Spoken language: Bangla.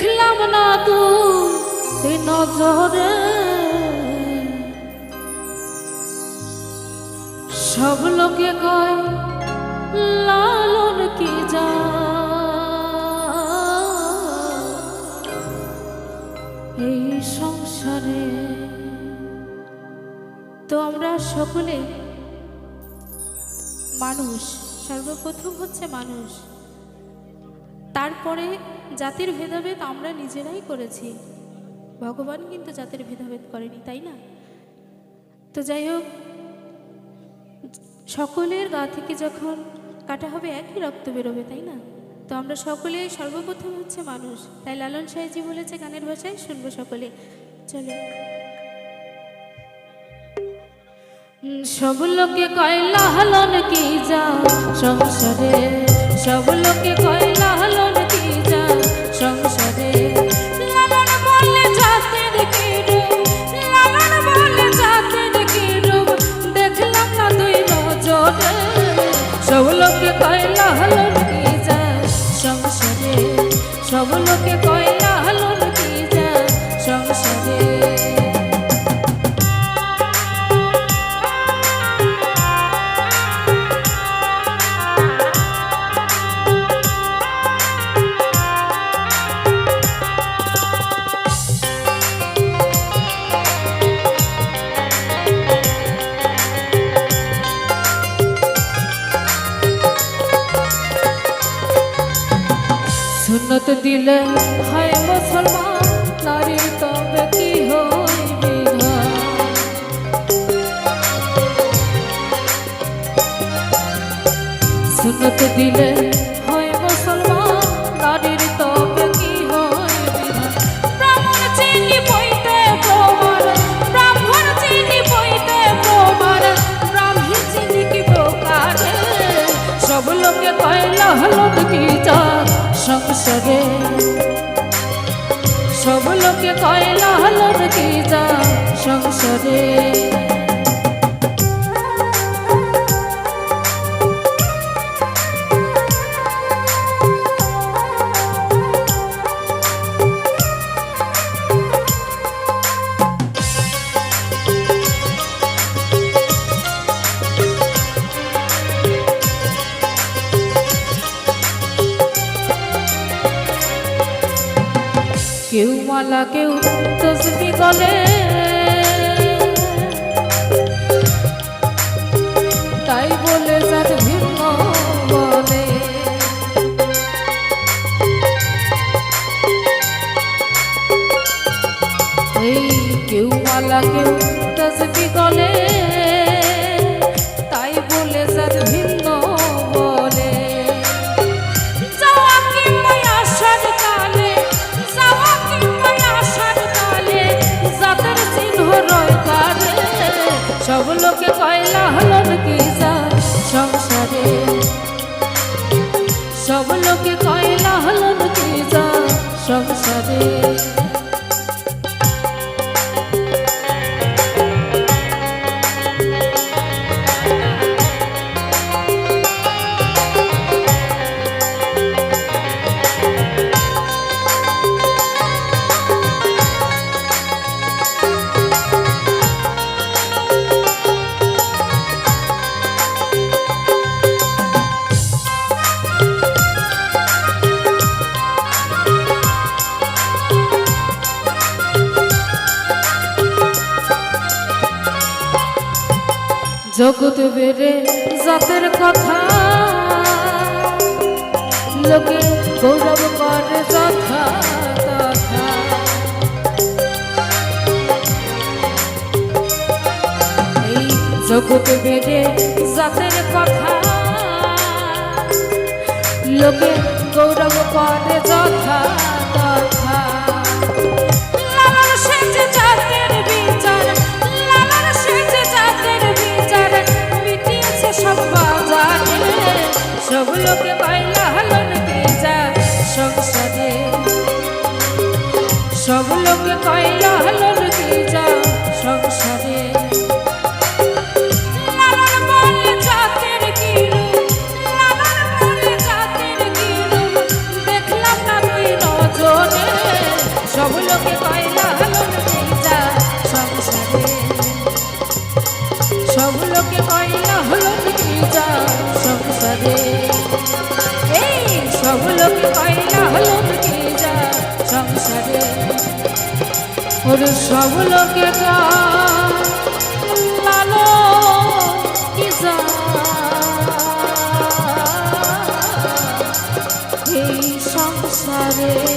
দেখলাম না তো নজরে। সব লোকে কয়, লালন কি যা? এই সংসারে তো আমরা সকলে মানুষ, সর্বপ্রথম হচ্ছে মানুষ। তারপরে জাতির ভেদাভেদ আমরা নিজেরাই করেছি। ভগবান কিন্তু জাতির ভেদাভেদ করেনি, তাই না? তো যাই হোক, সকলের গা থেকে যখন কাটা হবে একই রক্ত বেরোবে, তাই না? তো আমরা সকলে সর্বপ্রথম হচ্ছে মানুষ। তাই লালন সাহেজি বলেছে, গানের ভাষায় শুনব সকলে। চলো। সব লোকে কয়, লালন কি যা সংসারে? সব লোকে কয় লালন কি দিলে হয় মুসলমান নারীর তবে কি হইবে? সুন্নত দিলে হয় মুসলমান নারীর কি হইবে? ব্রাহ্মণ চিনি বইতে কি লালন কি যা সংসারে। সব লোকে কয়লা লালন কি যা সংসারে। কেউ মালা কেউ তসবি গলে তাই বলে যার জগৎ বেড়ে জাতের কথা। লোকে গৌরব করে তথা। এই বেড়ে জাতের কথা। লোকে গৌরব করে যথা তথা। লালার সেজে জাতের সব লোকে বাইলা হলো সংসারে। সব লোকে লালো কি সংসারে